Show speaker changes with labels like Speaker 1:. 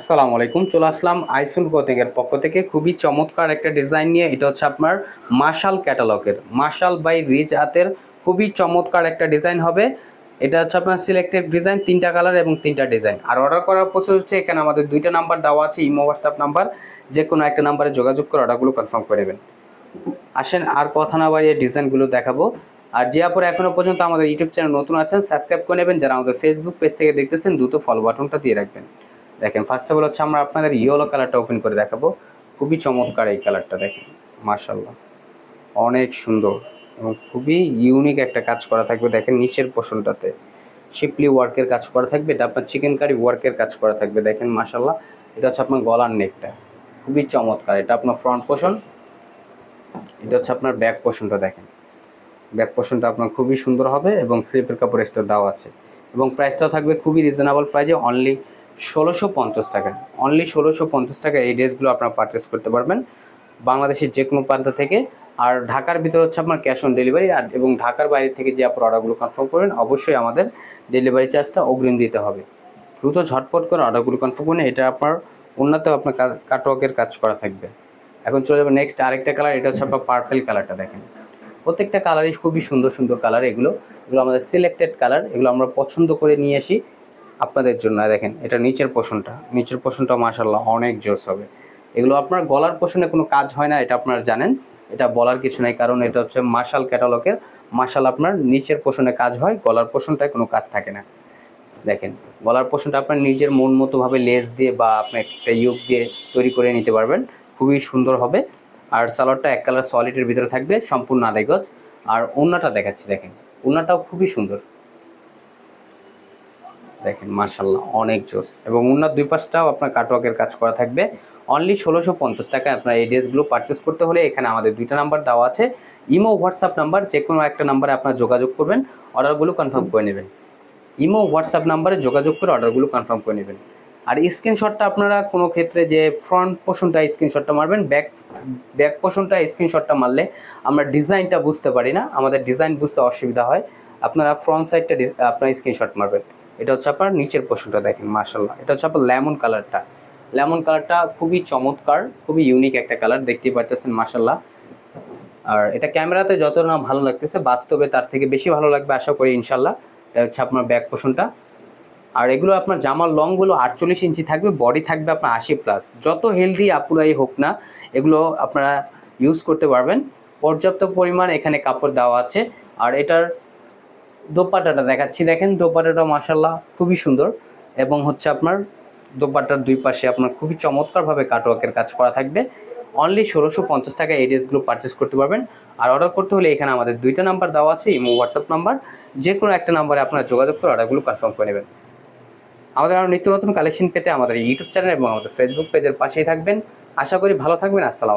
Speaker 1: আসসালামু আলাইকুম, চলে আসলাম আইসুল কোথেকের পক্ষ থেকে। খুবই চমৎকার একটা ডিজাইন নিয়ে, এটা হচ্ছে আপনার মার্শাল ক্যাটালগের, মার্শাল বাই রিজ হাতের খুবই চমৎকার একটা ডিজাইন হবে। এটা হচ্ছে আপনার সিলেক্টেড ডিজাইন, তিনটা কালার এবং তিনটা ডিজাইন। আর অর্ডার করার প্রসেস হচ্ছে, এখানে আমাদের দুইটা নাম্বার দেওয়া আছে, ইমো হোয়াটসঅ্যাপ নাম্বার যে কোনো একটা নাম্বারে যোগাযোগ করে অর্ডারগুলো কনফার্ম করে নেবেন। আসেন, আর কথা না বাড়িয়ে ডিজাইনগুলো দেখাবো। আর যে আপনারা এখনও পর্যন্ত আমাদের ইউটিউব চ্যানেল নতুন আছেন সাবস্ক্রাইব করে নেবেন। যারা আমাদের ফেসবুক পেজ থেকে দেখতেছেন, দ্রুত ফলো বাটনটা দিয়ে রাখবেন। দেখেন ফার্স্ট অফ অল হচ্ছে আমরা আপনাদের ইয়েলো কালারটা ওপেন করে দেখাবো। খুবই চমৎকার এই কালারটা দেখেন মার্শাল্লাহ অনেক সুন্দর এবং খুবই ইউনিক একটা কাজ করা থাকবে, দেখেন, নিচের পোষণটাতে শিপলি ওয়ার্কের কাজ করা থাকবে, এটা আপনার চিকেন কারি ওয়ার্কের কাজ করা থাকবে, দেখেন মার্শাল্লাহ এটা হচ্ছে আপনার গলার নেকটা খুবই চমৎকার, এটা আপনার ফ্রন্ট পোষণ এটা হচ্ছে আপনার ব্যাক পোষণটা দেখেন। ব্যাক পোষণটা আপনার খুবই সুন্দর হবে এবং স্লিপের কাপড় এক্সট্রা দেওয়া আছে। এবং প্রাইসটাও থাকবে খুবই রিজনেবল প্রাইজে অনলি ষোলোশো পঞ্চাশ টাকা। অনলি ষোলোশো পঞ্চাশ টাকা এই ড্রেসগুলো আপনারা পারচেস করতে পারবেন বাংলাদেশের যে কোনো প্রান্ত থেকে। আর ঢাকার ভিতরে হচ্ছে আপনার ক্যাশ অন ডেলিভারি আর এবং ঢাকার বাইরে থেকে যে আপনার অর্ডারগুলো কনফার্ম করবেন, অবশ্যই আমাদের ডেলিভারি চার্জটা অগ্রিম দিতে হবে। দ্রুত ঝটপট করে অর্ডারগুলো কনফার্ম করুন এটা আপনার উন্নতেও আপনার কাটওয়ার্কের কাজ করা থাকবে। এখন চলে যাবে নেক্সট আরেকটা কালার এটা হচ্ছে আপনার পার্পেল কালারটা দেখেন। প্রত্যেকটা কালারই খুবই সুন্দর সুন্দর কালার এগুলো এগুলো আমাদের সিলেক্টেড কালার এগুলো আমরা পছন্দ করে নিয়ে আসি। আপনাদের জন্য। দেখেন, এটা নিচের পোষণটা। নিচের পোষণটা মাসাল্লাহ অনেক জোস হবে। এগুলো আপনার গলার পোষণে কোনো কাজ হয় না, এটা আপনারা জানেন। এটা বলার কিছু নাই, কারণ এটা হচ্ছে মার্শাল ক্যাটালগের। মার্শাল আপনার নিচের পোষণে কাজ হয়, গলার পোষণটায় কোনো কাজ থাকে না। দেখেন, গলার পোষণটা আপনার নিজের মন মতোভাবে লেস দিয়ে বা আপনি একটা ইউক দিয়ে তৈরি করে নিতে পারবেন। খুবই সুন্দর হবে। আর সালোয়ারটা এক কালার সলিডের ভিতরে থাকবে, সম্পূর্ণ গজ। আর ওড়নাটা দেখাচ্ছি, দেখেন। ওড়নাটাও খুবই সুন্দর। দেখেন মার্শাল্লাহ অনেক জোস এবং উন্নত দুই পাশটাও আপনার কাটওয়ার্কের কাজ করা থাকবে। অনলি ষোলোশো পঞ্চাশ টাকায় আপনার এই ড্রেসগুলো পারচেস করতে হলে এখানে আমাদের দুইটা নাম্বার দেওয়া আছে। ইমো হোয়াটসঅ্যাপ নাম্বার যে কোনো একটা নাম্বারে আপনার যোগাযোগ করবেন অর্ডারগুলো কনফার্ম করে নেবেন। ইমো হোয়াটসঅ্যাপ নাম্বারে যোগাযোগ করে অর্ডারগুলো কনফার্ম করে নেবেন। আর স্ক্রিনশটটা আপনারা কোনো ক্ষেত্রে যে ফ্রন্ট পোর্শনটা স্ক্রিনশটটা মারবেন ব্যাক ব্যাক পোর্শনটা স্ক্রিনশটটা মারলে আমরা ডিজাইনটা বুঝতে পারি না। আমাদের ডিজাইন বুঝতে অসুবিধা হয়। আপনারা ফ্রন্ট সাইডটা আপনার স্ক্রিনশট মারবেন। এটা হচ্ছে আপনার নিচের পোর্শনটা দেখেন মার্শাল্লাহ এটা হচ্ছে আপনার লেমন কালারটা লেমন কালারটা খুবই চমৎকার, খুবই ইউনিক একটা কালার দেখতেই পারতেছেন মার্শাল্লাহ আর এটা ক্যামেরাতে যত না ভালো লাগতেছে, বাস্তবে তার থেকে বেশি ভালো লাগবে, আশা করি ইনশাল্লাহ এটা হচ্ছে আপনার ব্যাক পোর্শনটা আর এগুলো আপনার জামার লংগুলো আটচল্লিশ ইঞ্চি থাকবে বডি থাকবে আপনার আশি প্লাস যত হেলদি আপুরাই হোক না, এগুলো আপনারা ইউজ করতে পারবেন। পর্যাপ্ত পরিমাণ এখানে কাপড় দেওয়া আছে। আর এটার দোপাটাটা দেখাচ্ছি। দেখেন দোপাটাটা মাসাল্লাহ খুবই সুন্দর এবং হচ্ছে আপনার দোপাটার দুই পাশে আপনার খুবই চমৎকারভাবে কাটওয়ার্কের কাজ করা থাকবে। অনলি ষোলোশো পঞ্চাশ টাকা এই ড্রেসগুলো পারচেস করতে পারবেন। আর অর্ডার করতে হলে এখানে আমাদের দুইটা নাম্বার দেওয়া আছে, ইমো হোয়াটসঅ্যাপ নাম্বার যে কোনো একটা নাম্বারে আপনারা যোগাযোগ করে অর্ডারগুলো কনফার্ম করে নেবেন। আমাদের আরও নিত্য নতুন কালেকশন পেতে আমাদের ইউটিউব চ্যানেল এবং আমাদের ফেসবুক পেজের পাশেই থাকবেন। আশা করি ভালো থাকবেন। আসসালাম